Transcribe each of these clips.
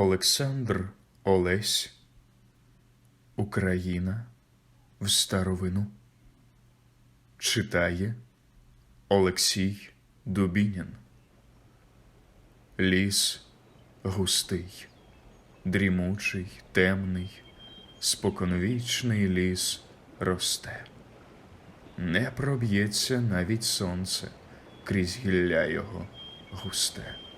Олександр Олесь Україна в старовину читає Олексій Дубінін Ліс густий, дрімучий, темний, споконвічний ліс росте. Не проб'ється навіть сонце крізь гілля його густе.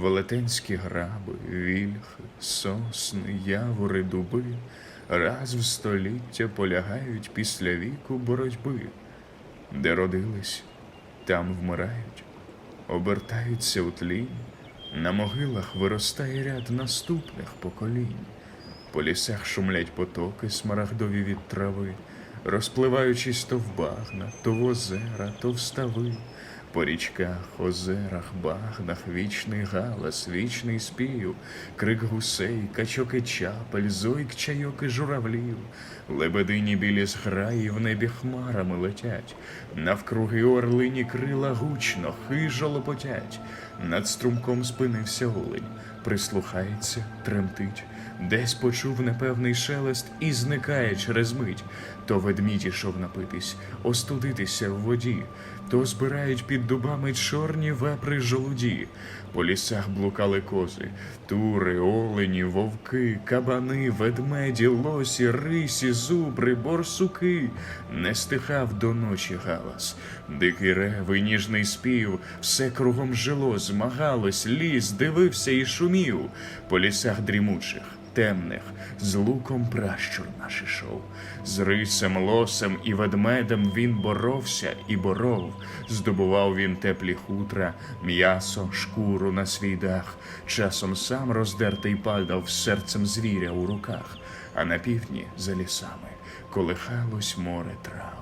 Велетенські граби, вільхи, сосни, явори, дуби раз в століття полягають після віку боротьби, де родились, там вмирають, обертаються у тлінь, на могилах виростає ряд наступних поколінь, по лісах шумлять потоки смарагдові від трави, розпливаючись то в багна, то в озера, то в стави. По річках, озерах, багнах, вічний галас, вічний спів, крик гусей, качок і чапель, зойк, чайок і журавлів, лебедині білі зграї в небі хмарами летять, навкруги орлині крила гучно, хижо лопотять, над струмком спинився олень, прислухається, тремтить, десь почув непевний шелест і зникає через мить. То ведмідь ішов напитись, остудитися в воді, то збирають під дубами чорні вепри жолуді, по лісах блукали кози, тури, олені, вовки, кабани, ведмеді, лосі, рисі, зубри, борсуки. Не стихав до ночі галас, дикий рев і ніжний спів, все кругом жило, змагалось, ліс, дивився і шумів. По лісах дрімучих темних, з луком пращур наш ішов, з рисем, лосем і ведмедем він боровся і боров, здобував він теплі хутра, м'ясо, шкуру на свій дах, часом сам роздертий падав серцем звіря у руках, а на півдні за лісами. Колихалось море трав.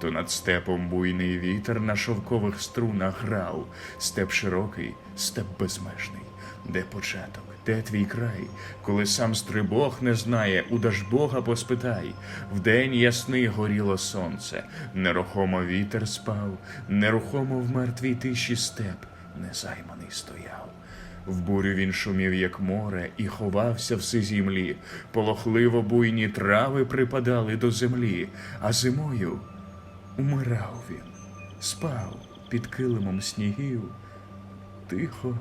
То над степом буйний вітер на шовкових струнах грав, степ широкий, степ безмежний, де початок, де твій край, коли сам стрибог не знає, у Дажбога поспитай, вдень ясний горіло сонце, нерухомо вітер спав, нерухомо в мертвій тиші степ незайманий стояв. В бурю він шумів, як море, і ховався в сизій млі, полохливо буйні трави припадали до землі, а зимою умирав він, спав під килимом снігів, тихо,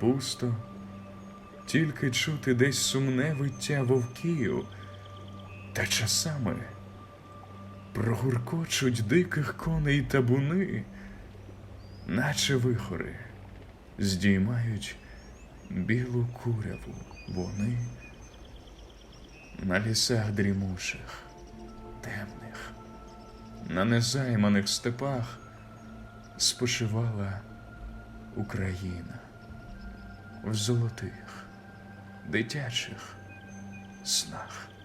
пусто, тільки чути десь сумне виття вовків, та часами прогуркочуть диких коней табуни, наче вихори, здіймають білу куряву вони на лісах дрімучих, темних, на незайманих степах спочивала Україна в золотих, дитячих снах.